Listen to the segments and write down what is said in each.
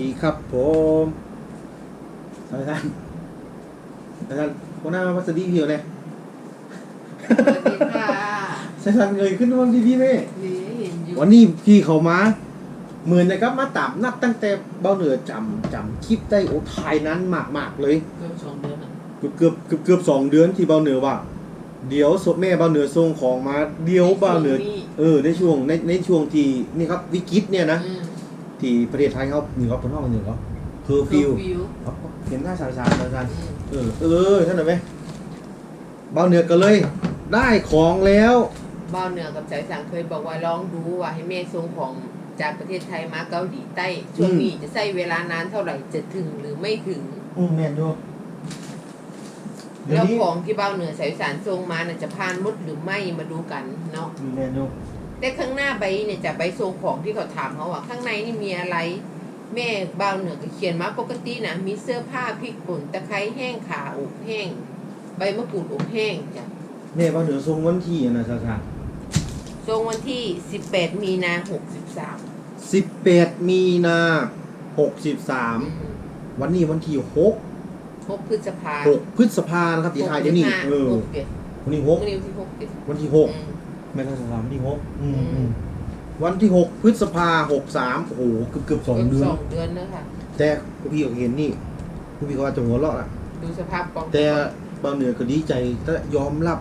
ดีครับผมอาจารย์อาจารย์คนหน้ามาสดีพี่เลยสวัสดีค่ะอาจารย์เงยขึ้นวันพี่พี่ไหมนี่เห็นอยู่วันนี้พี่เขามาเหมือนนะครับมาตามนับตั้งแต่เบ้าเหนือจำจำคลิปได้โอ้ทายนั้นมากมากๆเลยเกือบสองเดือนอะเกือบเกือบเกือบเกือบสองเดือนที่เบ้าเหนือว่า เดี๋ยวศพแม่เบ้าเหนือส่งของมา เดี๋ยวเบ้าเหนือ เออในช่วงในในช่วงที่นี่ครับวิกฤตเนี่ยนะอืม ที่ประเทศไทยเขาหนึ่งเขาเป็นห้องหนึ่งเขาเคอร์ฟิวฟิวครับเห็นหน้าสาวสาวสาวสาวอืมเออเออท่านเห็นไหมเบาเหนือกันเลย ได้ของแล้วบ้าวเหนือกับสายสังเคยบอกว่าลองดูว่าให้แม่ส่งของจากประเทศไทยมาเกาหลีใต้ช่วงนี้จะใช้เวลานานเท่าไหร่จะถึงหรือไม่ถึงอืมแม่นดูเดี๋ยวแล้วนี้ของที่บ้าวเหนือสายสารส่งมาน่ะจะผ่านมดหรือไม่มาดูกันเนาะอืมแม่นดู แต่ข้างหน้าใบเนี่ยจะใบส่งของที่เขาถามเขาว่าข้างในนี่มีอะไร แม่บ้าวเหนือก็เขียนมาปกตินะมีเสื้อผ้าพริกป่นตะไคร้แห้งขาอบแห้ง ใบมะกรูดอบแห้งจ้ะแม่เบาเหนือทรงวันที่อะนะสาวสาวส่งวันที่ 18 มีนา63 สิบแปดมีนาหกสิบสามวันนี้วันที่หกพบพฤษภาหกพฤษภานะครับที่ไทยเดี๋ยวนี้เออ หกเจ็ดวันนี้หกวันนี้วันที่หกเจ็ดวันที่หก อืม แม่ท่านสาวสาววันที่หกอืมอืมอืมวันที่หกพฤษภาหกสามโอ้โหเกือบเกือบสองเดือน สองเดือนแล้วค่ะ แต่พี่ก็เห็นนี่พี่ก็ว่าจะหัวเราะอะดูสภาพกองแต่บาวเหนือก็ดีใจและยอมรับ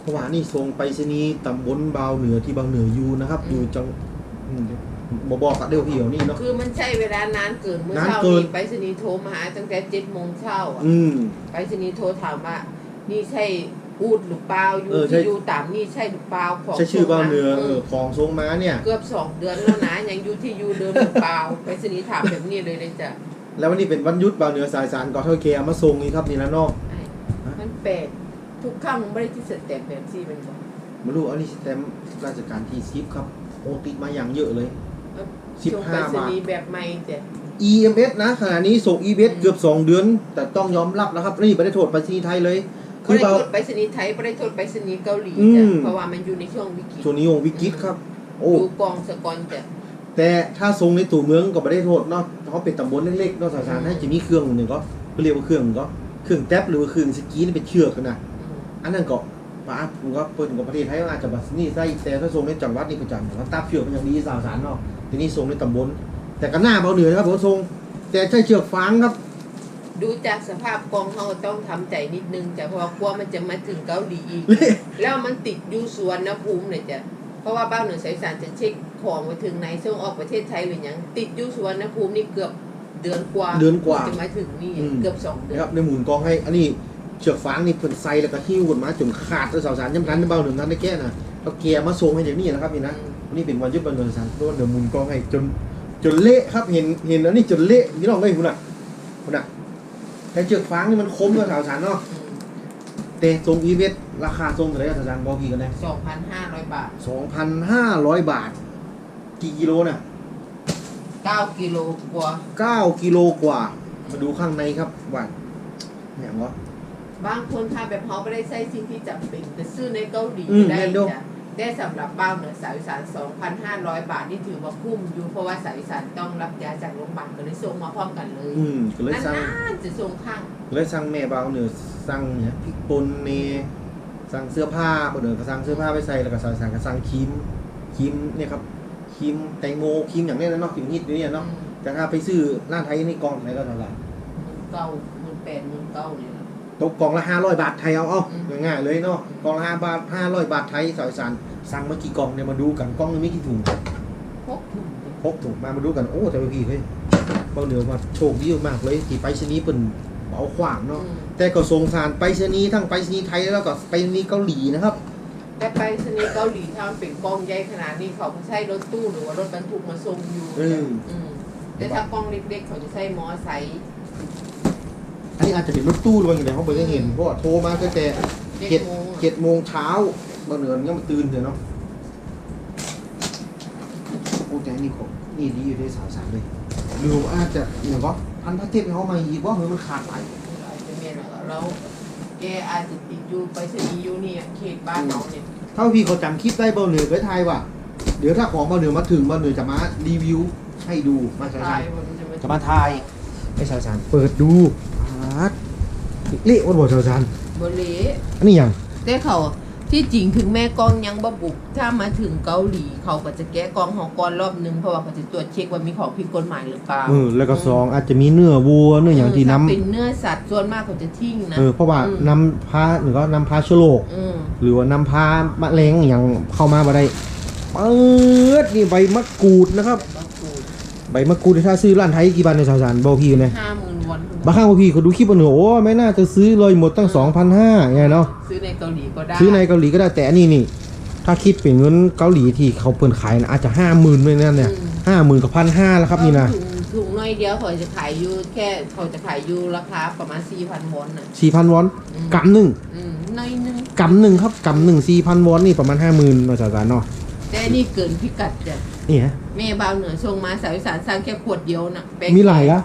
เพราะว่านี่ส่งไปสนีย์ตำบลบาวเหนือที่บาวเหนืออยู่นะครับ อยู่จังอืมบอบอกอะเดี๋ยวพี่เดี๋ยวนี่เนาะ คือมันใช้เวลานานเกินเมื่อนาเช้านเกิน นี้ไปรษณีย์โทรมาหาตั้งแต่เจ็ดโมงเช้าอะอืม ไปรษณีย์โทรถามว่านี่ใช่ อูดหรือเปล่าอยู่เออใช่ ที่อยู่ตามนี่ใช่หรือเปล่าของใช่ชื่อบาวเหนือส่งเอมาอของทรงม้าเนี่ย เกือบสองเดือนแล้วนะยังอยู่ที่อยู่เดิมหรือเปล่าไปรษณีย์ถามแบบนี้เลยเลยจ้ะแล้ววันนี้เป็นวันหยุดบาวเหนือสายสารก่อเท่าแกเอามาส่งนี่ครับนี่นะน้องไอ้มันแปลกทุกครั้งไม่ได้ที่สเต็ปแบบซี่เป็นบอกมาดูอันนี้สแตมป์ราชการที่ซิปครับโอติดมาอย่างเยอะเลย สิบส่งห้าไปรษบาทณีย์แบบใหม่จ้ะ EMS นะขณะนี้ส่ง EMS เกือบ 2 เดือน แต่ต้องยอมรับแล้วครับ นี่ไม่ได้โทษไปรษณีย์ไทยเลย คืไม่อได้เบาโทษไปรษณีย์ไทยไม่ได้โทษไปรษณีย์เกาหลีอืจ้ะมเพราะว่ามันอยู่ในช่วงวิกฤตช่วงนี้วงวิกฤตครับ โอ้ ดูกองสกอนจ้ะ แต่ถ้าทรงในตัวเมืองก็ไม่ได้โทษเนาะเขาเป็นตำบลเล็กๆเนาะสถานให้จะมีเครื่องหนึ่งก็เขาเรียกว่าเครื่องก็เครื่องแท็บหรือว่าเครื่องสกีนี่เป็นเชือกนะอืมอันนั้นก็ป้าผมก็เปิดกับประเทศไทยอาจจะแบบนี่ใส่แต่ถ้าทรงในจังหวัดนี่ประจำเขาตับเชือกมันอย่างดีสาวสารเนาะทีนี้ทรงในตำบลแต่ก็หน้าเบาเหนือนะครับผมทรงแต่ใช้เชือกฟางครับ ดูจากสภาพกองเขาต้องทำใจนิดนึงจ้ะเพราะว่ากลัวมันจะมาถึงเกาหลีอีก แล้วมันติดอยู่สวนภูมิเนี่ยจ้ะเพราะว่าบ้านเหนือสายสารจะเช็คของไปถึงไหนส่งออกประเทศไทยหรือยังติดอยู่สวนภูมินี่เกือบเดือนกว่าเดือนกว่าจะมาถึงนี่อืม เกือบสองเดือนะนครับในหมุนกองให้ อันนี้เชือกฟางนี่เพิ่นใส่แล้วก็หิ้วกันมาจนขาดแล้วสาวสารย้ำทันเบาเหนือนั้นได้แก่นะก็เกียร์มาทรงให้อย่างนี้นะครับนี่นะ วันนี้เป็นวันยุดบันเทิงสารโดนเดี๋ยวหมุนกองให้จนจนเละครับเห็นเห็นแล้วนี่จนเละพี่น้องไม่คุณอะคุณอะ แต่เชือกฟางนี่มันคมด้วยสาวสารเนาะแต่ทรงอีเวทราคาทรงเท่าไหร่สาวสารบอกกี่กันนะสองพันห้าร้อยบาทสองพันห้าร้อยบาท กี่กิโลน่ะเก้ากิโลกว่าเก้ากิโลกว่า มาดูข้างในครับว่าอย่างวะบางคนถ้าแบบเขาไม่ได้ใช้สิ่งที่จำเป็นแต่ซื้อในเกาหลีอืมได้แม่นด้วยจ้ะ ได้สำหรับบ้านเหนือสายอีสาน 2,500 บาทนี่ถือว่าคุ้มอยู่เพราะว่าสายอีสานต้องรับยาจากโรงพยาบาลก็เลยส่งมาพร้อมกันเลยอืมก็เลยนสั่งานๆจะส่งข้างก็เลยสั่งแม่เบาเหนือสั่งเนี่ยพริกป่นเนสั่งเสื้อผ้าบ่เดินก็สั่งเสื้อผ้าไปใส่แล้วก็สั่งสั่งก็สั่งครีมครีมเนี่ยครับครีมแตงโมครีมอย่างเนี้ยนะเนาะครีมฮิตอยู่เนี่ยเนาะแต่ถ้าไปซื้อร้านไทยนี่กล่องไหนก็เท่าไหร่หมื่นเก้าหมื่นแปดหมื่นเก้าเนี่ยนะ ตกกล่องละห้าร้อยบาทไทยเอาเอาอืม ง่ายๆเลยเนาะกล่องละห้าบาทห้าร้อยบาทไทยสายสาร สั่งมากี่กล่องเนี่ยมาดูกันกล่องนึงมีกี่ถุงพกถุงพกถุงมามาดูกันโอ้แต่ว่าพี่เฮ้ยเบาเหนือมาโชคดีมากเลยที่ไปชนีย์เป็นเบาขวางเนาะอืมแต่ก็สงสารไปชนีย์ทั้งไปชนีย์ไทยแล้วก็ไปชนีย์เกาหลีนะครับ แต่ไปสนีย์เกาหลีถ้ามันเป็นกองใหญ่ขนาดนี้เขาไม่ใช่รถตู้หรือว่ารถบรรทุกมาส่งอยู่อืมอืมแต่ถ้ากองเล็กๆเขาจะใช้มอไซค์อันนี้อาจจะเป็นรถตู้หรือว่าอย่างไรเขาไม่ได้เห็นเพราะว่าโทรมาตั้งแต่เจ็ดโมงเจ็ดโมงเช้าเบาเหนือยังมาตื่นเถอะเนาะโอ้แต่อันนี่ของนี่ดีอยู่ในสาวสารเลยหรือว่าอาจจะอย่างก็พันพระเทพให้เขามาอีกว่าเฮ้ยมันขาดไปอาจจะเมียนแล้วแกอาจจะติดอยู่ไปสนีย์อยู่เนี่ยเขตบ้านเราเนี่ยเท่าที่เขาจำคลิปได้เบาเหนือเคยทายว่าเดี๋ยวถ้าของเบาเหนือมาถึงเบาเหนือจะมารีวิวให้ดูมาใช่ตายมันจะมาเพจะมาทายไอ้สาวสารเปิดดูอาดเละวันบ่สาวสารบเละอันนี้หยังแต่เขา ที่จริงถึงแม่กองยังบ่บุก ถ้ามาถึงเกาหลีเขาก็จะแก้กองของก่อนรอบหนึงเพราะว่าเขาจะตรวจเช็คว่ามีของผิดกฎหมายหรือเปล่าเออแล้วก็สองอาจจะมีเนื้อวัวเนื้ออย่างที่น้ถ้าเป็นเนื้อสัตว์ส่วนมากเขาจะทิ้งนะำเออเพราะว่าอืมนำพาหรือก็นำพาเชื้อโรคอืมหรือว่านำพามะเร็งอย่างเข้ามาบ่ได้เปิดนี่ใบมะกรูดนะครับมะกรูดใบมะกรูดถ้าซื้อร้านไทยกี่บาทในสาวสารเบาพี่เลยห้าหมื่นวอน บางครั้งบางพี่เขาดูคลิปว่าเหนือโอ้ไม่น่าจะซื้อเลยหมดตั้ง2,500ไงเนาะซื้อในเกาหลีก็ได้ซื้อในเกาหลีก็ได้แต่อันนี้นี่ ถ้าคิดเป็นเงินเกาหลีที่เขาเปิดขายนะอาจจะห้าหมื่นเลยนั่นเนี่ยห้าหมื่นกับพันห้าแล้วครับนี่นะถุงถุงน้อยเดียวเขาจะขายอยู่แค่เขาจะขายอยู่ราคาประมาณสี่พันวอนน่ะสี่พันวอนอืมกำหนึ่งอืมน้อยนึงกำหนึ่งครับกำหนึ่งสี่พันวอนนี่ประมาณห้าหมื่นเนาะสาวสารเนาะแต่อันนี่เกินพิกัดจ้ะนี่ฮะแม่บาวเหนือส่งมาสาวอีสานสร้างแค่ขวดเดียวน่ะแป้งมีหลายละ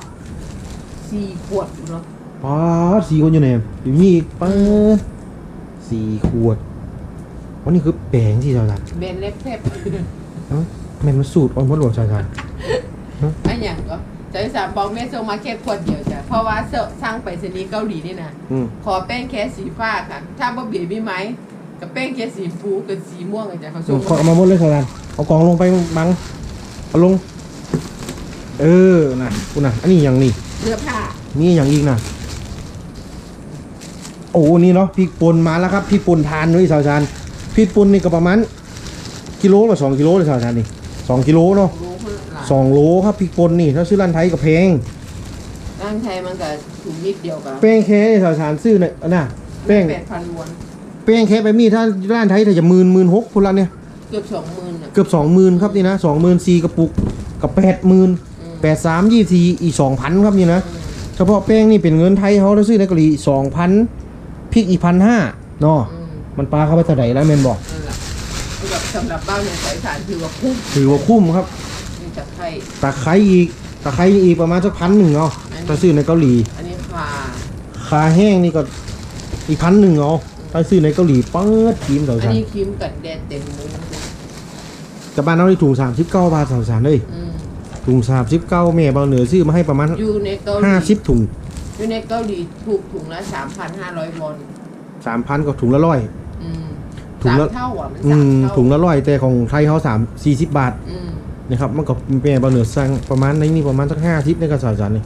สี่ขวดเนาะป๊าดสี่คนอยู่ไหนอยู่นี่ป๊าดสี่ขวดวันนี้คือแปลงที่สาวสารเบนเล็บแทบเอ้าแม่นมันสูตรออนมดหลวงสาวสารอันอย่างก็สาวอีสานบอกแม่ส่งมาแค่ขวดเดียวจ้ะเพราะว่าเสสร้างไปสนีย์เกาหลีนี่นะอืมขอแป้งแค่สีฟ้าค่ะ ถ้าบ่เบียมีไหมกับแป้งแค่สีฟูกับสีม่วงอะจ้ะเขาส่งขอเอามาหมดเลยสาวสารเอากองลงไปบังเอาลง เออน่ะคุณน่ะอันนี้อย่างนี้ เสื้อผ้ามีอย่างอีกนะโอ้นี่เนาะพริกป่นมาแล้วครับพริกป่นทานด้วยสาวจานพริกป่นนี่ก็ประมาณกิโลละสองกิโลเลยสาวจานนี่สองกิโลเนาะรู้เพื่อหลานสองโลครับพริกป่นนี่ถ้าซื้อร้านไทยก็แพงร่างไทยมันก็ถุงนิดเดียวกันแป้งแค่สาวจานซื้อเนี่ยอันน่ะแป้งแปดพันวอนแป้งแค่ไปมีถ้าร้านไทยแต่จะหมื่นหมื่นหกพุ่นละเนี่ยเกือบสองหมื่นอะเกือบสองหมื่นครับนี่นะสองหมื่นสี่กระปุกกับแปดหมื่นอืม แปดสามยี่สี่อีกสองพันครับนี่นะอืมเฉพาะแป้งนี่เป็นเงินไทยเขาถ้าซื้อในเกาหลีสองพันพริกอีกพันห้าเนาะอืมมันปลาเข้าไปเท่าไหร่แล้วเมนบอกนั่นแหละสำหรับสำหรับบ้านเนี่ยสายสารถือว่าคุ้มถือว่าคุ้มครับมีตะไคร้ตะไคร้อีกตะไคร้นี่อีกประมาณสักพันหนึ่งเนาะอันนี้ถ้าซื้อในเกาหลี อันนี้คาคาแห้งนี่ก็อีกพันหนึ่งเนาะถ้าซื้อในเกาหลีเปิดทีมเสาอันสารนี้ครีมกันแดดเต็มมือกับบ้านเราที่ถุงสามสิบเก้าบาทเสาสารเลยอืม ถุงสามสิบเก้าแม่เบาเหนือซื้อมาให้ประมาณอยู่ในเกาหลีห้าสิบถุงอยู่ในเกาหลีถูกถุงละสามพันห้าร้อยวอนสามพันกับถุงละร้อยอืมถุงสามละเท่าอะมันอืสามมเท่าถุงละร้อยแต่ของไทยเขาสามสี่สิบบาทอืมนะครับมันก็แม่เบาเหนือสั่งประมาณในนี่ประมาณสักห้าสิบในกระสาสารนี่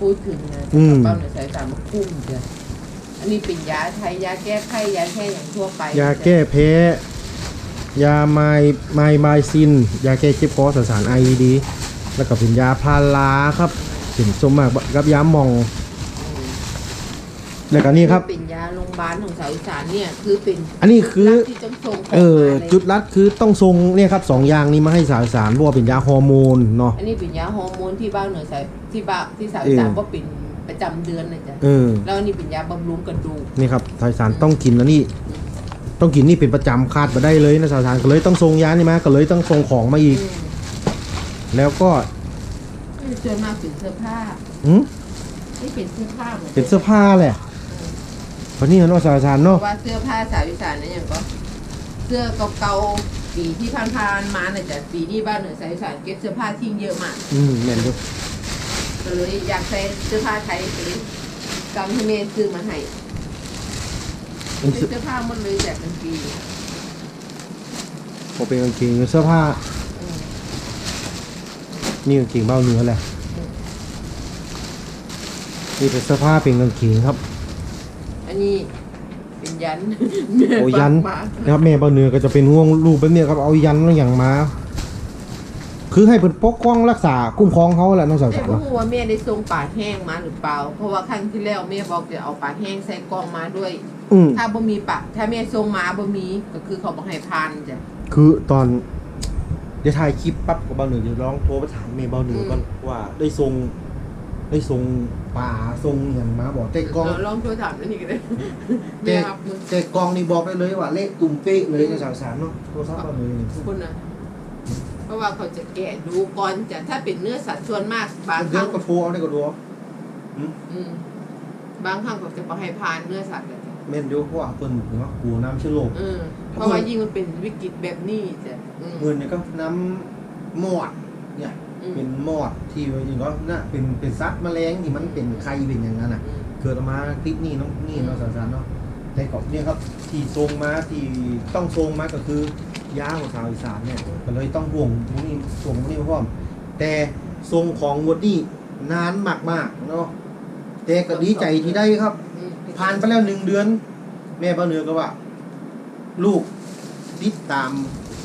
พูดถึงนะอืมเป้าในสายสารมันคุ้มเดียวอันนี้เป็นยาไทยยาแก้ไข้ยาแค่อย่างทั่วไป ยาแก้แพ้ยาไมไมไมซิน ยาแก้เจ็บคอสสารไอดี แล้วก็เป็นยาพาราครับเป็นสมมากกับยาหมอง แล้วก็นี่ครับ เป็นยาโรงพยาบาลของสายสารเนี่ยคือเป็นอันนี้คือ รัฐที่ต้องส่งขงเออมาลยจุดรัดคือต้องทรงเนี่ยครับสองอย่างนี้มาให้สารสารเพราะว่าเป็นยาฮอร์โมนเนาะ อันนี้เป็นยาฮอร์โมนที่บ้านเหนือสายที่บ้านที่สายเออสารก็เป็นประจำเดือนนะจ๊ะเออ แล้วอันนี้เป็นยาบำรุงกระดูกนี่ครับสารสารต้องกินแล้วนี่ ต้องกินนี่เป็นประจำขาดมาได้เลยนะสารสารก็เลยต้องทรงยานี่มาก็เลยต้องทรงของมาอีก อืม แล้วก็ส่วนมากเป็นเสื้อผ้าหืมนี่เป็นเสื้อผ้าหมดเป็นเสื้อผ้าแหละวันนี้มันว่าสารสารเพเนาะราะว่าเสื้อผ้าสาวอีสานเนี่ยอย่างก็ เสื้อเก่าๆปีที่ผ่านๆมาเนี่ยจ้ะปีนี้บ้านเหนือสายอีสานเก็บเสื้อผ้าทิ้งเยอะมาก อืมแม่นอยู่ก็เลยอยากใส่เสื้อผ้าไทยก็เลยกำให้แม่ซื้อมาให้เป็นซื้เสื้ออเสื้อผ้าหมดเลยจากเป็นปีพอเป็นกางเกงเสื้อผ้าอืม นี่กางเกงเบ้าเนื้อแหละนี่เป็นเสื้อผ้าเป็นกางเกงครับ อันนี้เป็นยันโอ้ยันมานะครับแม่เบ้าเนื้อก็จะเป็นห่วงรูปแบบเนี้ยครับเอายันแล้วอย่างมาคือให้เป็นปกป้องรักษาคุ้มครองเขาแหละน้องสาวแต่สาวพ่อว่าแม่ได้ส่งปลาแห้งมาหรือเปล่า เพราะว่าครั้งที่แล้วแม่บอกจะเอาปลาแห้งใส่กล่องมาด้วย อืมถ้าบ่มีปลาถ้าแม่ส่งมาบ่มีก็คือเขาบอกให้พานจ้ะคือตอน เดี๋ยวถ่ายคลิปปั๊บกับเบ้าเนื้อเดี๋ยวลองโทรไปถามแม่เบ้าเนื้อก่อนว่าได้ทรงได้ทรงป่าทรงอย่างมาบอกแต่กล้องเราลองโทรถามนั่นนี่ก็ได้แต่แม่ครับมึงแต่กล้องนี่บอกได้เลยว่าเลขตุ่มเป๊ะเลยนะสาวสารเนาะโทรศัพท์เบ้าเนื้อนี่คุณนะเพราะว่าเขาจะแกะดูก่อนจะถ้าเป็นเนื้อสัตว์ส่วนมากบางคเดี๋ยรั้วงก็โทรเอาได้ก็ดูเอาอืมบางครั้งเขาจะบอกให้พานเนื้อสัตว์เลยจ้ะแม่นเดี๋ยวเพราะว่าเพิ่นถึงว่ากูน้ำเชื้อโรคเออ เพราะว่ายิ่งมันเป็นวิกฤตแบบนี้จ้ะอืมเงินเนี่ยก็น้ำหมอดเนี่ยอืมเป็นมอดที่ว่าอย่างก็น่ะเป็นเป็นซัดแมลงที่มันเป็นไข่เป็นอย่างนั้นอะอืมเกิดออกมาคลิปนี้เน้องนี่เนาะสารๆเนาะแต่ก็เนี่ยครับที่ทรงมาที่ต้องทรงมาก็คือยาของชาวอีสานเนี่ยก็เลยต้องห่วงพวกนี้ส่งพวกนี้มาพร้อม แต่ทรงของงวดนี้นานมากๆเนาะแต่ก็ดีใจที่ได้ครับอืมผ่านไปแล้วหนึ่งเดือน แม่บ้านเหนือก็ว่า ลูกติดตาม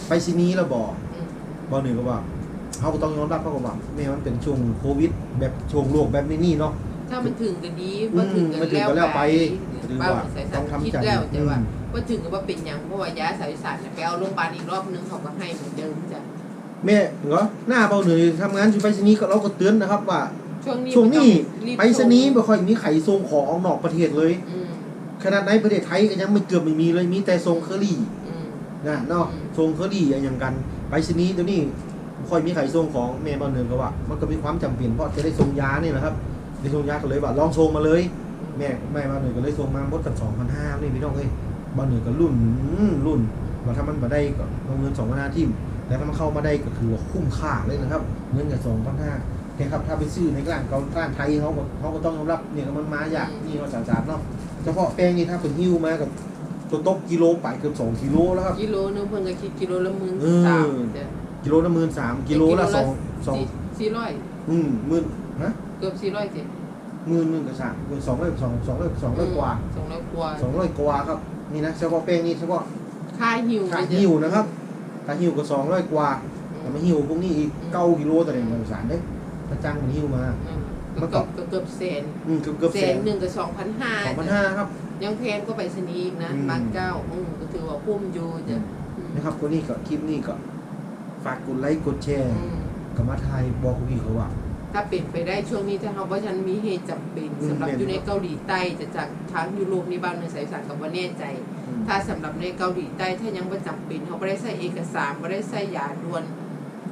ไปซีนี้แล้วบอกอืมบ้านเหนือก็ว่าเขาก็ต้องยอมรับเขาก็ว่าแม่มันเป็นช่วงโควิด แบบช่วงโรคแบบนี้นี่เนาะถ้ามันถึงก็ดีว่าถึงอืมมันถึงก็แล้วไปเป้าใส่สาต้รองทำคิดใจแล้วแต่ว่าอืมว่าถึงก็ว่าเป็นหยังเพราะว่ายาสายสารเนี่ยไปเอาโรงพยาบาลอีกรอบนึงเขาก็ให้เหมือนเดิมจ้ะแม่เหรอหน้าเบาเหนือทำงานอยู่ไปรษณีย์ก็เราก็เตือนนะครับว่า ช่วงนี้ช่วงนี้รีบไปรษณีย์ไม่ค่อยมีไข่ส่งของออกนอกประเทศเลย อืม ขนาดในประเทศไทยก็ยังไม่เกือบไม่มีเลยมีแต่ส่งเคอรี่อืมนะเนาะอืมส่งเคอรี่อย่างกันไปรษณีย์เดี๋ยวนี้ไม่ค่อยมีไข่ส่งของแม่เบาเหนือก็ว่า มันก็มีความจำเป็นเพราะจะได้ส่งยาเนี่ยนะครับได้ส่งยาก็เลยว่าลองส่งมาเลยแม่แม่เบาเหนือก็เลยส่งมาหมดกันสองพันห้านี่พี่น้องเอ้ยเบาเหนือก็รุ่นอื้อรุ่นว่าถ้ามันมาได้ก็เอาเงินสองพันห้าทิมแต่ถ้ามันเข้ามาได้ก็คือว่าคุ้มค่าเลยนะครับเงินกับสองพันห้าแต่ครับถ้าไปซื้อในร้านเการ้านไทยเขาก็เขาก็ต้องยอมรับเนี่ยมันมาอยากนี่เขาสารสารเนาะ เฉพาะแป้งนี่ถ้าเป็นหิ้วมากับตัวตกกิโลไปเกือบสองกิโลแล้วครับ กิโลนึงเพิ่นก็คิดกิโลละหมื่นเออสามจ้ะกิโลละหมื่นสามกิโลละสองสองสี่สี่ร้อยอืมหมื่นฮะเกือบสี่ร้อยเจ็ดหมื่นหนึ่งกับสามหมื่นสองร้อยสองสองร้อยสองร้อยกว่าสองร้อยกว่าสองร้อยกว่าครับนี่นะเฉพาะแป้งนี่เฉพาะค่าหิวค่าเลยจ้ะหิ้วนะครับค่าหิ้วก็สองร้อยกว่าอืแต่มมาหิ้วพวกนี้อีกเก้ากิโลแต่เนี่ยมันสารเด้กระจังมันหิ้วมา อืมมันก็ก็เกือบเกือบแสนอืมเกือบเกือบแสแสนนหนึ่งกับสองพันห้าสองพันห้าครับ ยังแพงก็ไปสนีย์อีกนะอืม บางเจ้าอืมก็ถือว่าพุ่มอยู่จ้ะอืมนะครับคนนี้ก็คลิปนี้ก็ ฝากกดไลค์กดแชร์อืมกับมาไทยบอกคุณพี่เขาว่า ถ้าเป็นไปได้ช่วงนี้ถ้าเขาว่าฉันมีเหตุจำเป็นอืมสำหรับเป็น อยู่ในเกาหลีใต้จะจากทางยุโรปนี่บ้านในสายสารกับว่าแน่ใจถ้าสำหรับในเกาหลีใต้ถ้ายังไม่จำเป็นเขาไม่ได้ใส่เอกสารไม่ได้ใส่ยาด่วน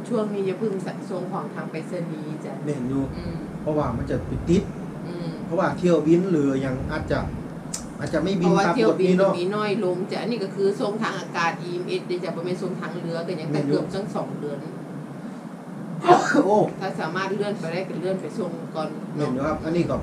ช่วงนี้อย่าเพึ่งส่งของทางไปรษณีย์จ้ะเน่นอยู่อืม เพราะว่ามันจะไปติด อืมเพราะว่าเที่ยวบินหรือยังอาจจะ อาจจะไม่เพบินราะว่าตามเที่ยวกฎบินนี้เนาะ มีน้อยลงจ้ะอันนี้ก็คือส่งทางอากาศ EMS เดี๋ยวจะไปเป็นส่งทางเรือกันยังแต่แม่นอยู่เกือบตั้งสองเดือน โอ้ถ้าสามารถเลื่อนไปได้ก็เลื่อนไปส่งก่อนเน่นอยู่ครับ อันนี้ก็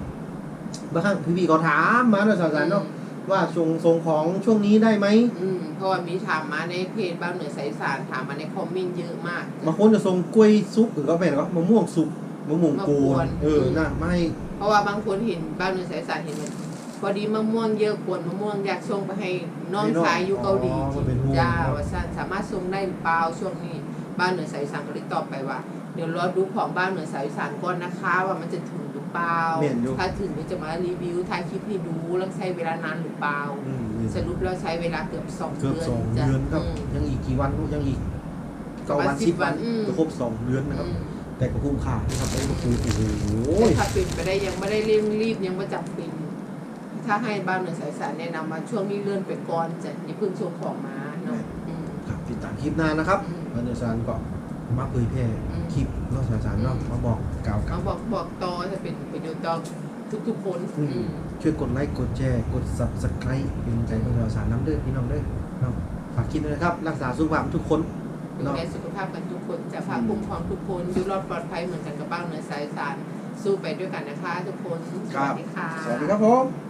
บางครั้งพี่พี่ๆก็ถามมาเนาะสารๆเนาะว่าส่งส่งของช่วงนี้ได้ไหมอืมเพราะว่ามีถามมาในเพจบ้านเหนือสายสารถามมาในคอมเมนต์เยอะมาก บางคนจะส่งกล้วยซุปหรือก็เป็นก็มะม่วงสุก มะม่วงโกมะกวนนเออน่ะไม่เพราะว่าบางคนเห็นบ้านเหนือสายสารเห็นมันพอดีมะม่วงเยอะกวนมะม่วงอยากส่งไปให้น้องชายอยู่เกาหลีอ๋อมันเป็นห่วงจ้าเนาะว่าซั่นสามารถส่งได้หรือเปล่าช่วงนี้ บ้านเหนือสายสารก็เลยตอบไปว่า เดี๋ยวรอดูของบ้านเหนือสายสารก่อนนะคะ ว่ามันจะถึงหรือเปล่าเน่นอยู่ถ้าถึงเดี๋ยวจะมารีวิวถ่ายคลิปให้ดูแล้วใช้เวลานานหรือเปล่า อืมนี่สรุปแล้วใช้เวลาเกือบสองเกือบเดือนสองจ้ะเดือนครับ อืม ยังอีกกี่วันลูกยังอีกเก้าวันประมาณสิบ10วัวันนอืม จะครบสองเดือนนะครับ อืม แต่ก็คุ้มค่านะครับไอ้ก็คือโอ้โหแต่ถ้าเป็นไปได้ยังไม่ได้เร่งรีบยังไม่จับเป็นถ้าให้บ้านเหนือสายสารแนะนำมาช่วงนี้เลื่อนไปก่อนจะอย่าเพิ่งส่งของมาเนาะอืมครับติดตามคลิปหน้านะครับอืมอันเดอร์ซันก็มาเผยแพร่อืมคลิปนอกสารสารเนาะอืมมาบอกกล่าวกัเอานบอกบอกต่อจะเป็นประโยชน์ต่อทุกๆคนอืมอืมช่วยกดไลค์กดแชร์กด subscribe เป็นใจของเราสารน้ำเด้อพี่น้องเด้อเนาะฝากคิดด้วยนะครับ รักษาสุขภาพทุกคน ดูเนาะแลสุขภาพกันทุกคนจะพาอืมคุ้มครองทุกคนอยู่รอดปลอดภัยเหมือนกันกับบ้านเหนือสายสารสู้ไปด้วยกันนะคะ ทุกคนสวัสดีค่ะสวัสดีครับผม